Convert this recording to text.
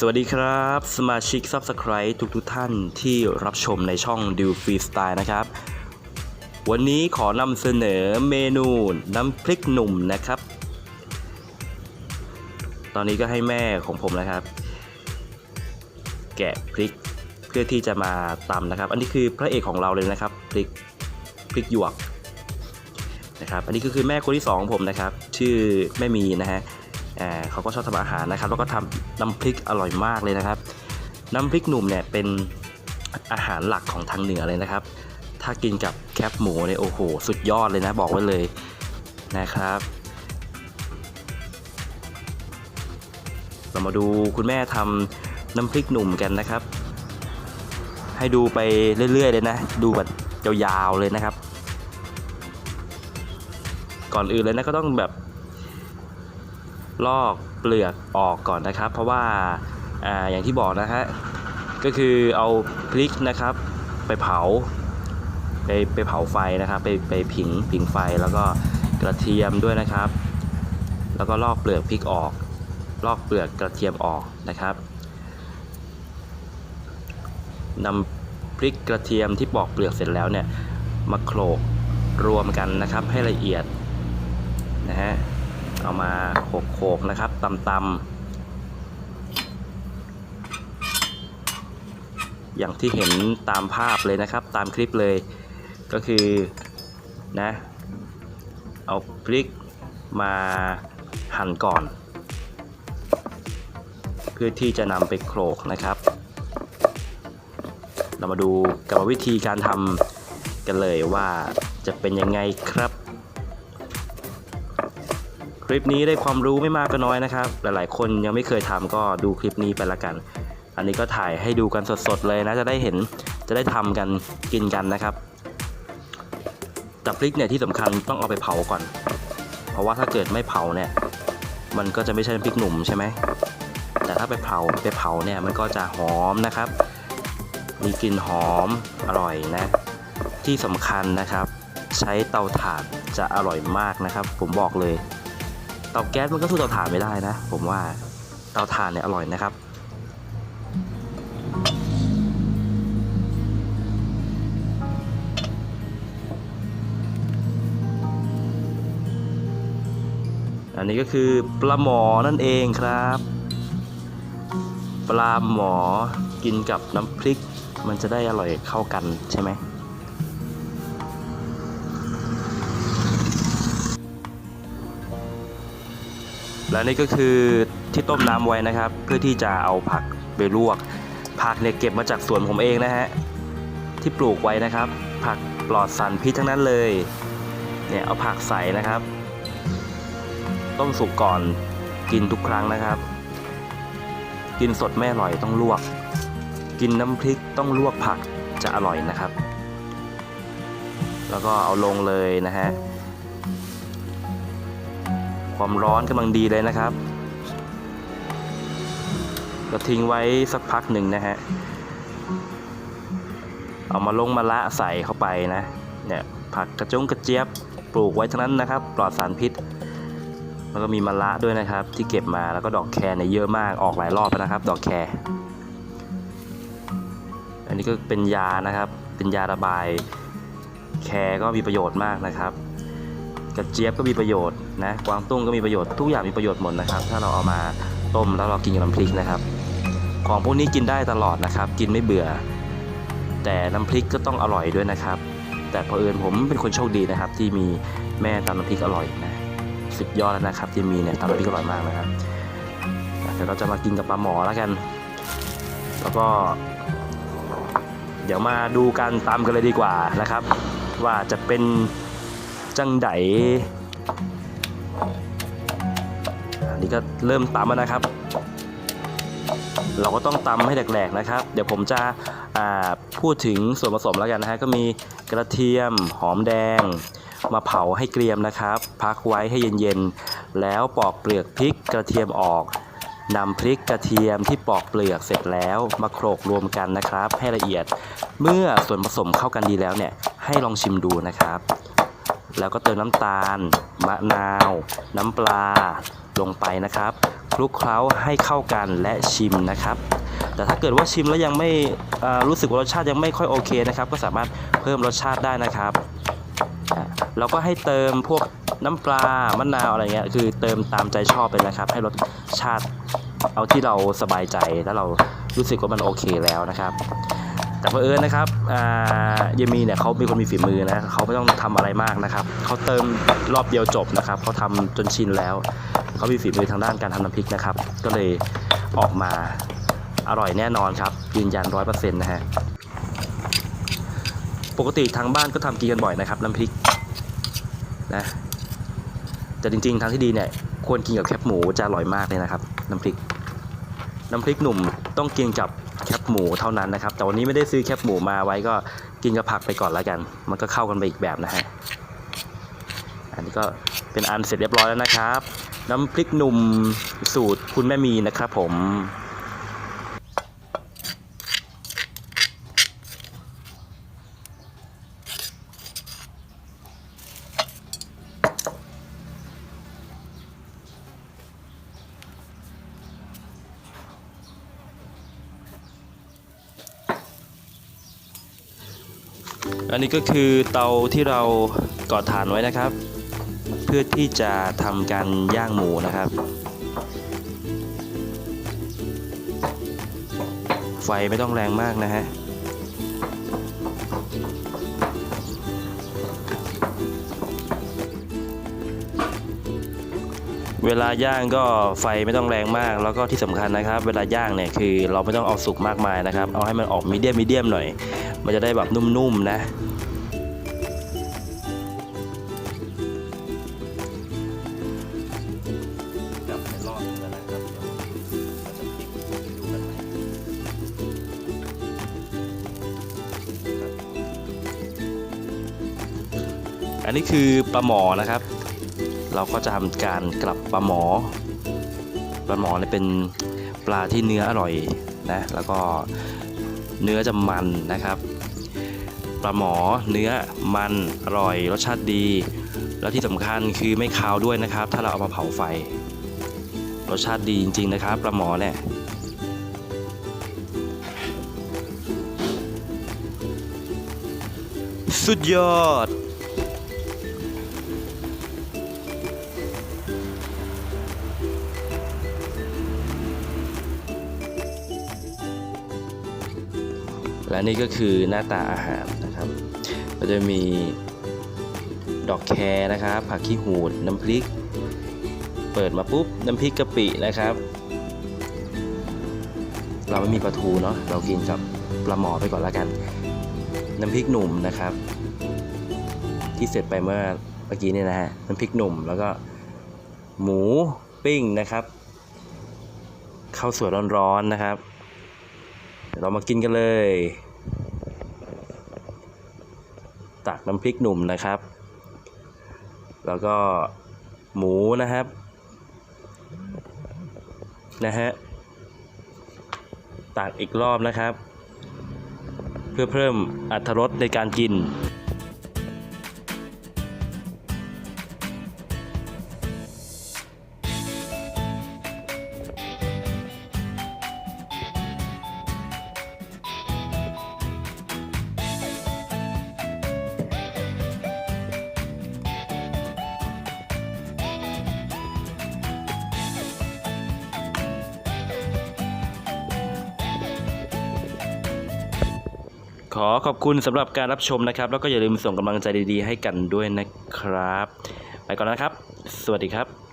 สวัสดีครับ สมาชิก Subscribe ทุกทุกท่านที่รับชมในช่องดิวฟรีสไตล์นะครับ วันนี้ขอนำเสนอเมนูน้ำพริกหนุ่มนะครับ ตอนนี้ก็ให้แม่ของผมนะครับ แกะพริกเพื่อที่จะมาตำนะครับ อันนี้คือพระเอกของเราเลยนะครับพริกพริกหยวกนะครับ อันนี้ก็คือแม่คนที่สองของผมนะครับ ชื่อแม่มีนะฮะ เขาก็ชอบทำอาหารนะครับ แล้วก็ทำน้ำพริกอร่อยมากเลยนะครับ น้ำพริกหนุ่มเนี่ยเป็นอาหารหลักของทางเหนือเลยนะครับ ถ้ากินกับแคบหมูเนี่ยโอ้โห สุดยอดเลยนะบอกไว้เลยนะครับ เรามาดูคุณแม่ทำน้ำพริกหนุ่มกันนะครับ ให้ดูไปเรื่อยๆเลยนะ ดูแบบยาวๆเลยนะครับ ก่อนอื่นเลยนะก็ต้องแบบ ลอกเปลือกออกก่อนนะครับ เพราะว่าอาอย่างที่บอกนะฮะก็คือเอาพริกนะครับ ไปเผา ไปไปเผาไฟนะครับ ไปไปผิงผิงไฟแล้วก็กระเทียมด้วยนะครับ แล้วก็ลอกเปลือกพริกออก ลอกเปลือกกระเทียมออกนะครับนำพริกกระเทียมที่ปอกเปลือกเสร็จแล้วเนี่ยมาโขลกรวมกันนะครับให้ละเอียดนะฮะ เอามาโขกๆนะครับตำๆอย่างที่เห็นตามภาพเลยนะครับ ตามคลิปเลยก็คือนะเอาพริกมาหั่นก่อน เพื่อที่จะนำไปโขลกนะครับ เรามาดูกรรมวิธีการทำกันเลยว่าจะเป็นยังไงครับ คลิปนี้ได้ความรู้ไม่มากก็น้อยนะครับ หลายๆ คนยังไม่เคยทำก็ดูคลิปนี้ไปละกัน อันนี้ก็ถ่ายให้ดูกันสดๆเลยนะจะได้เห็นจะได้ทำกันกินกันนะครับแต่พริกเนี่ยที่สำคัญต้องเอาไปเผาก่อน เพราะว่าถ้าเกิดไม่เผาเนี่ยมันก็จะไม่ใช่พริกหนุ่มใช่ไหมแต่ถ้าไปเผาไปเผาเนี่ยมันก็จะหอมนะครับ มีกลิ่นหอมอร่อยนะ ที่สำคัญนะครับ ใช้เตาถ่านจะอร่อยมากนะครับ ผมบอกเลย ตาแก๊สมันก็สู้เตาถ่านไม่ได้นะ ผมว่าเตาถ่านเนี่ยอร่อยนะครับ อันนี้ก็คือปลาหมอนั่นเองครับ ปลาหมอกินกับน้ำพริก มันจะได้อร่อยเข้ากันใช่ไหม และนี่ก็คือที่ต้มน้ำไว้นะครับ เพื่อที่จะเอาผักไปลวก ผักเนี่ยเก็บมาจากสวนผมเองนะฮะที่ปลูกไว้นะครับ ผักปลอดสารพิษทั้งนั้นเลยเนี่ยเอาผักใส่นะครับ ต้มสุกก่อนกินทุกครั้งนะครับ กินสดไม่อร่อยต้องลวก กินน้ำพริกต้องลวกผักจะอร่อยนะครับ แล้วก็เอาลงเลยนะฮะ ความร้อนกำลังดีเลยนะครับก็ทิ้งไว้สักพักหนึ่งนะฮะ เอามาลงมาละใส่เข้าไปนะ เนี่ยผักกระจงกระเจี๊ยบปลูกไว้ทั้งนั้นนะครับ ปลอดสารพิษ แล้วก็มีมะละด้วยนะครับ ที่เก็บมาแล้วก็ดอกแคร์เนี่ยเยอะมากออกหลายรอบแล้วนะครับ ดอกแคร์อันนี้ก็เป็นยานะครับ เป็นยาระบาย แคร์ก็มีประโยชน์มากนะครับ กระเจี๊ยบก็มีประโยชน์นะกวางตุ้งก็มีประโยชน์ทุกอย่างมีประโยชน์หมดนะครับ ถ้าเราเอามาต้มแล้วเรากินกับน้ำพริกนะครับ ของพวกนี้กินได้ตลอดนะครับ กินไม่เบื่อ แต่น้ำพริกก็ต้องอร่อยด้วยนะครับ แต่เผอิญผมเป็นคนโชคดีนะครับ ที่มีแม่ทำน้ำพริกอร่อยนะสุดยอดแล้วนะครับที่มีเนี่ยทำน้ำพริกอร่อยมากนะครับเดี๋ยวเราจะมากินกับปลาหมอแล้วกัน แล้วก็ เดี๋ยวมาดูการตำกันเลยดีกว่านะครับ ว่าจะเป็น จังไดอันนี้ก็เริ่มตำแล้วนะครับ เราก็ต้องตำให้แหลกๆนะครับ เดี๋ยวผมจะพูดถึงส่วนผสมแล้วกันนะฮะก็มีกระเทียมหอมแดง มาเผาให้เกรียมนะครับ พักไว้ให้เย็นๆ แล้วปอกเปลือกพริกกระเทียมออกนำพริกกระเทียมที่ปอกเปลือกเสร็จแล้วมาโขลกรวมกันนะครับ ให้ละเอียด เมื่อส่วนผสมเข้ากันดีแล้วเนี่ยให้ลองชิมดูนะครับ แล้วก็เติมน้ำตาล มะนาว น้ำปลาลงไปนะครับคลุกเคล้าให้เข้ากันและชิมนะครับ แต่ถ้าเกิดว่าชิมแล้วยังไม่รู้สึกว่ารสชาติยังไม่ค่อยโอเคนะครับ ก็สามารถเพิ่มรสชาติได้นะครับเราก็ให้เติมพวกน้ำปลามะนาวอะไรเงี้ยคือเติมตามใจชอบเลยนะครับ ให้รสชาติเอาที่เราสบายใจแล้วเรารู้สึกว่ามันโอเคแล้วนะครับ แต่เพอเอิญนะครับเยมีเนี่ยเขาเป็นคนมีฝีมือนะเขาไม่ต้องทำอะไรมากนะครับเขาเติมรอบเดียวจบนะครับเขาทำจนชินแล้วเขามีฝีมือทางด้านการทำน้ำพริกนะครับ ก็เลยออกมาอร่อยแน่นอนครับยืนยันร้อยเปอร์เซ็นต์นะฮะปกติทางบ้านก็ทำกินกันบ่อยนะครับน้ำพริกนะแต่จริงๆทางที่ดีเนี่ยควรกินกับแคบหมูจะอร่อยมากเลยนะครับ น้ำพริก น้ำพริกหนุ่มต้องกินกับ แคบหมูเท่านั้นนะครับ แต่วันนี้ไม่ได้ซื้อแคบหมูมาไว้ก็กินกับผักไปก่อนแล้วกัน มันก็เข้ากันไปอีกแบบนะฮะ อันนี้ก็เป็นอันเสร็จเรียบร้อยแล้วนะครับ น้ำพริกหนุ่มสูตรคุณแม่มีนะครับผม อันนี้ก็คือเตาที่เราก่อถ่านไว้นะครับ เพื่อที่จะทำการย่างหมูนะครับ ไฟไม่ต้องแรงมากนะฮะเวลาย่างก็ไฟไม่ต้องแรงมาก แล้วก็ที่สำคัญนะครับ เวลาย่างเนี่ยคือเราไม่ต้องเอาสุกมากมายนะครับ เอาให้มันออกมีเดียมมีเดียมหน่อย มันจะได้แบบนุ่มๆนะกลับไปรอบนึงแล้วนะครับเดี๋ยวเราจะพลิกดูกันใหม่อันนี้คือปลาหมอนะครับ เราก็จะทำการกลับปลาหมอ ปลาหมอเนี่ยเป็นปลาที่เนื้ออร่อยนะ แล้วก็เนื้อจะมันนะครับ ปลาหมอ เนื้อมันอร่อยรสชาติดี แล้วที่สำคัญคือไม่คาวด้วยนะครับ ถ้าเราเอามาเผาไฟ รสชาติดีจริง ๆ นะครับปลาหมอเนี่ยสุดยอดและนี่ก็คือหน้าตาอาหาร จะมีดอกแครนะครับ ผักขี้หูดน้ำพริก เปิดมาปุ๊บน้ำพริกกะปินะครับ เราไม่มีปลาทูเนาะเรากินกับปลาหมอไปก่อนแล้วกัน น้ำพริกหนุ่มนะครับ ที่เสร็จไปเมื่อเมื่อกี้เนี่ยนะฮะน้ำพริกหนุ่มแล้วก็หมูปิ้งนะครับข้าวสวยร้อนๆนะครับเดี๋ยวเรามากินกันเลย ตักน้ำพริกหนุ่มนะครับ แล้วก็หมูนะครับนะฮะตักอีกรอบนะครับ เพื่อเพิ่มอรรถรสในการกิน ขอขอบคุณสำหรับการรับชมนะครับ แล้วก็อย่าลืมส่งกำลังใจดีๆ ให้กันด้วยนะครับ ไปก่อนนะครับ สวัสดีครับ